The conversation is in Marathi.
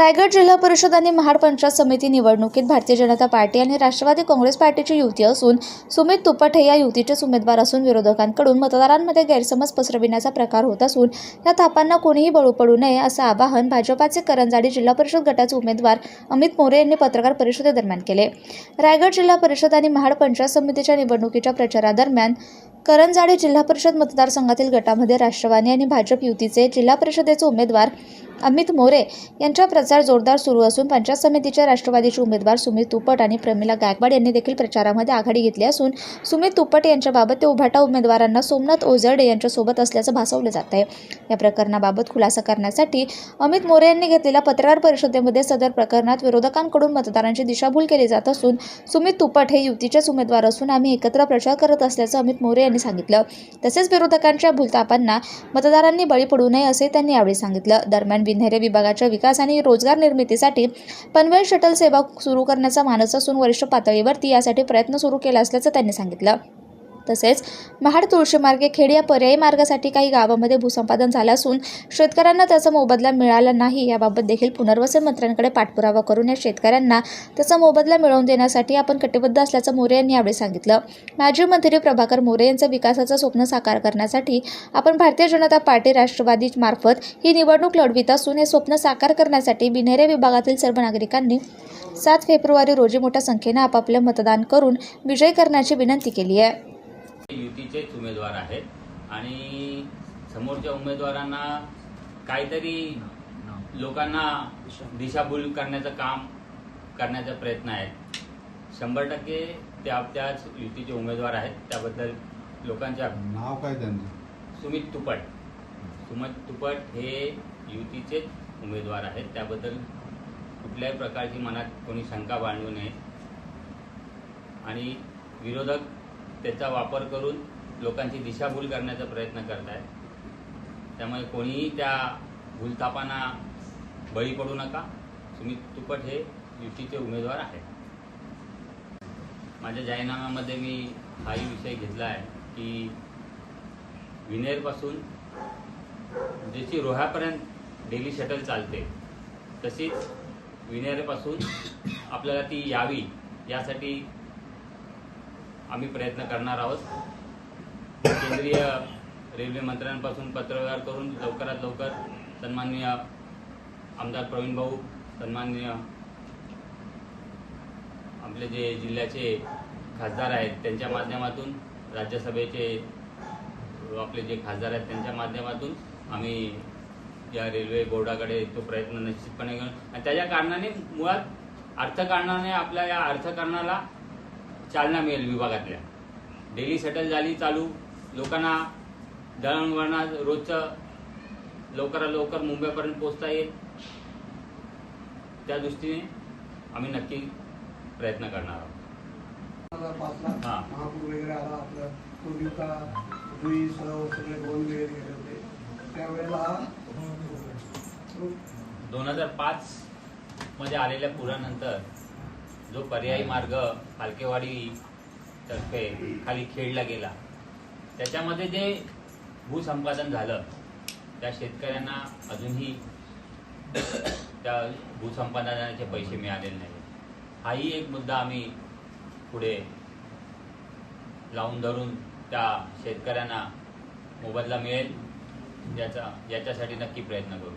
रायगड जिल्हा परिषद आणि महाड पंचायत समिती निवडणुकीत भारतीय जनता पार्टी आणि राष्ट्रवादी काँग्रेस पार्टीची युती असून सुमित तुपट हे या युतीचेच उमेदवार असून विरोधकांकडून मतदारांमध्ये गैरसमज पसरविण्याचा प्रकार होत असून या थापांना कोणीही बळू पडू नये असं आवाहन भाजपाचे करंजाडी जिल्हा परिषद गटाचे उमेदवार अमित मोरे यांनी पत्रकार परिषदेदरम्यान केले. रायगड जिल्हा परिषद आणि महाड पंचायत समितीच्या निवडणुकीच्या प्रचारादरम्यान करंजाडे जिल्हा परिषद मतदारसंघातील गटामध्ये राष्ट्रवादी आणि भाजप युतीचे जिल्हा परिषदेचे उमेदवार अमित मोरे यांचा प्रचार जोरदार सुरू असून पंचायत समितीच्या राष्ट्रवादीचे उमेदवार सुमित तुपट आणि प्रमिला गायकवाड यांनी देखील प्रचारामध्ये आघाडी घेतली असून सुमित तुपट यांच्याबाबत ते उभाटा उमेदवारांना सोमनाथ ओझरडे यांच्यासोबत असल्याचं भासवलं जात आहे. या प्रकरणाबाबत खुलासा करण्यासाठी अमित मोरे यांनी घेतलेल्या पत्रकार परिषदेमध्ये सदर प्रकरणात विरोधकांकडून मतदारांची दिशाभूल केली जात असून सुमित तुपट हे युतीचेच उमेदवार असून आम्ही एकत्र प्रचार करत असल्याचं अमित मोरे यांनी सांगितलं. तसेच विरोधकांच्या भूलतापांना मतदारांनी बळी पडू नये असे त्यांनी यावेळी सांगितलं. दरम्यान विन्हेरे विभागाच्या विकास आणि रोजगार निर्मितीसाठी पनवेल शटल सेवा सुरू करण्याचा मानस असून वरिष्ठ पातळीवरती यासाठी प्रयत्न सुरू केला असल्याचं त्यांनी सांगितलं. तसेच महाड तुळशीमार्गे खेड या पर्यायी मार्गासाठी काही गावामध्ये भूसंपादन झालं असून शेतकऱ्यांना त्याचा मोबदला मिळाला नाही. याबाबत देखील पुनर्वसन मंत्र्यांकडे पाठपुरावा करून या शेतकऱ्यांना त्याचा मोबदला मिळवून देण्यासाठी आपण कटिबद्ध असल्याचं मोरे यांनी यावेळी सांगितलं. माजी मंत्री प्रभाकर मोरे यांचं विकासाचं स्वप्न साकार करण्यासाठी आपण भारतीय जनता पार्टी राष्ट्रवादी मार्फत ही निवडणूक लढवित असून हे स्वप्न साकार करण्यासाठी बिनेरे विभागातील सर्व नागरिकांनी सात फेब्रुवारी रोजी मोठ्या संख्येनं आपापले मतदान करून विजय करण्याची विनंती केली आहे. युतीचेच उमेदवार आहेत. आणि समोरच्या उमेदवारांना काहीतरी लोकांना दिशाभूल करण्याचं काम करण्याचा प्रयत्न आहे शंभर टक्के ते त्याच युतीचे उमेदवार आहेत. त्याबद्दल लोकांच्या नाव काय त्यांचं? सुमित तुपट. सुमित तुपट हे युतीचेच उमेदवार आहेत. त्याबद्दल कुठल्याही प्रकारची मनात कोणी शंका बाळगू नये. आणि विरोधक त्याचा वापर करून लोकांची दिशाभूल करण्याचा प्रयत्न करत आहेत त्यामुळे कोणीही त्या भूलथापांना बळी पडू नका. सुमित तुपट हे युतीचे उमेदवार आहेत. माझ्या जाहीरनाम्यामध्ये मी हाही विषय घेतला आहे की विनेरपासून जशी रोह्यापर्यंत डेली शटल चालते तशीच विनेरपासून आपल्याला ती यावी यासाठी आम्ही प्रयत्न करणार आहोत. केंद्रीय रेल्वे मंत्र्यांपासून पत्रव्यवहार करून लवकरात लवकर सन्माननीय आमदार प्रवीण भाऊ सन्माननीय आपले जे जिल्ह्याचे खासदार आहेत त्यांच्या माध्यमातून राज्यसभेचे आपले जे खासदार आहेत त्यांच्या माध्यमातून आम्ही या रेल्वे बोर्डाकडे तो प्रयत्न निश्चितपणे करून आणि त्याच्या कारणाने मुळात अर्थकारणाने आपल्या या अर्थकारणाला चालना मिळेल विभागातल्या. डेली सेटल झाली चालू. लोकांना दळणवळणात रोजचं लवकरात लवकर मुंबईपर्यंत पोहोचता येईल. त्या दृष्टीने आम्ही नक्की प्रयत्न करणार आहोत. मला पाच लाख हा. महापूर वगैरे आला आपलं. पूर्विका जुई सव सगळे गोंद वगैरे गेले होते. त्यावेळेला हा दोन हजार पाच मध्ये आलेल्या पुरानंतर जो पर्यायी मार्ग फालकेवाडी तर्फे खाली खेडला गेला. त्याच्यामध्ये जे भूसंपादन झालं त्या शेतकऱ्यांना अजूनही त्या भूसंपादनाचे पैसे मिळालेले नाही हाही एक मुद्दा आम्ही पुढे लावून धरून त्या शेतकऱ्यांना मोबदला मिळेल याचा याच्यासाठी नक्की प्रयत्न करू.